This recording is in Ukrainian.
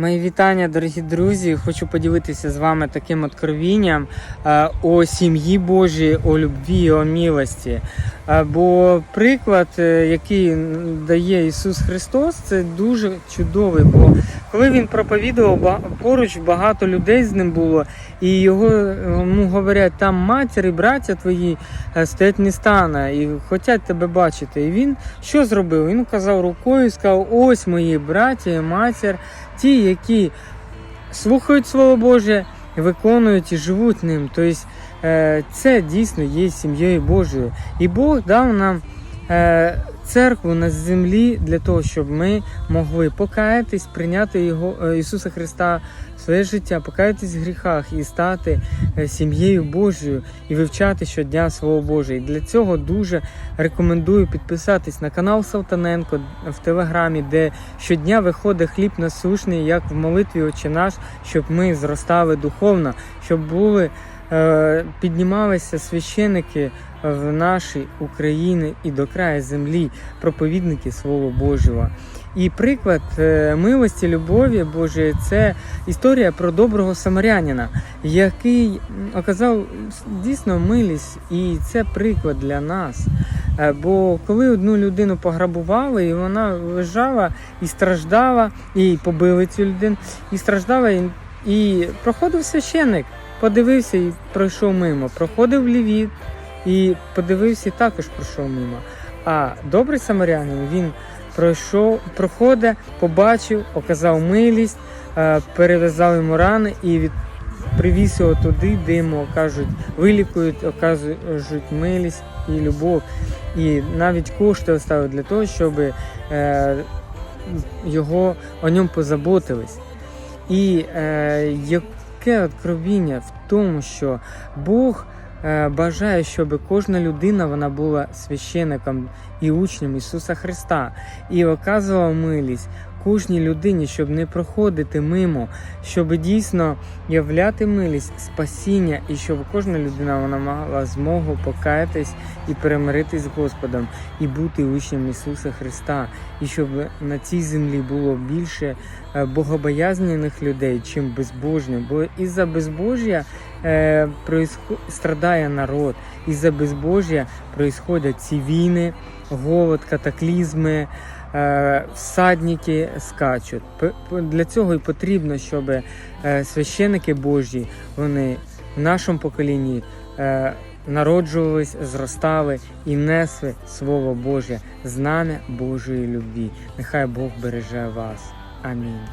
Мої вітання, дорогі друзі. Хочу поділитися з вами таким откровінням е, о сім'ї Божій, о любві, о милості. Е, Бо приклад, е, який дає Ісус Христос, це дуже чудовий. Бо коли він проповідував, поруч багато людей з ним було, і його йому говорять, там матір і браття твої стоять не стане і хочуть тебе бачити. І він що зробив? Він казав рукою, і сказав: ось мої браття і матір, ті, які слухають Слово Боже, виконують і живуть ним. Тобто е, це дійсно є сім'єю Божою. І Бог дав нам церкву на землі для того, щоб ми могли покаятись, прийняти його е, Ісуса Христа в своє життя, покаятись в гріхах і стати е, сім'єю Божою і вивчати щодня Слово Боже. І для цього дуже рекомендую підписатись на канал Салтаненко в телеграмі, де щодня виходить хліб насушний, як в молитві Отче наш, щоб ми зростали духовно, щоб були. Е, Піднімалися священики в нашій Україні і до краю землі, проповідники Слова Божого. І приклад е, милості, любові Божої це історія про доброго самарянина, який оказав дійсно милість, і це приклад для нас. Е, Бо коли одну людину пограбували, і вона лежала і страждала, і побили цю людину, і страждала, і, проходив священник, подивився і пройшов мимо. Проходив лівіт і подивився, і також пройшов мимо. А добрий самарянин він пройшов, проходить, побачив, оказав милість, е, перев'язав йому рани і від, привіз його туди, де йому кажуть, вилікують, оказують милість і любов. І навіть кошти оставив для того, щоб е, його о ньому позаботились. І е, яке откровіння в тому, що Бог е, бажає, щоб кожна людина вона була священником і учнем Ісуса Христа. І оказувала милість кожній людині, щоб не проходити мимо, щоб дійсно являти милість, спасіння, і щоб кожна людина вона мала змогу покаятись і перемиритись з Господом, і бути учнем Ісуса Христа, і щоб на цій землі було більше е, богобоязнених людей, чим безбожних. Бо із-за безбожжя е, происхо- страдає народ, із-за безбожжя происходять ці війни, голод, катаклізми. Е, Всадники скачуть. Для цього і потрібно, щоб е, священики Божі вони в нашому поколінні е, народжувались, зростали і несли Слово Боже, знане Божої любві. Нехай Бог береже вас. Амінь.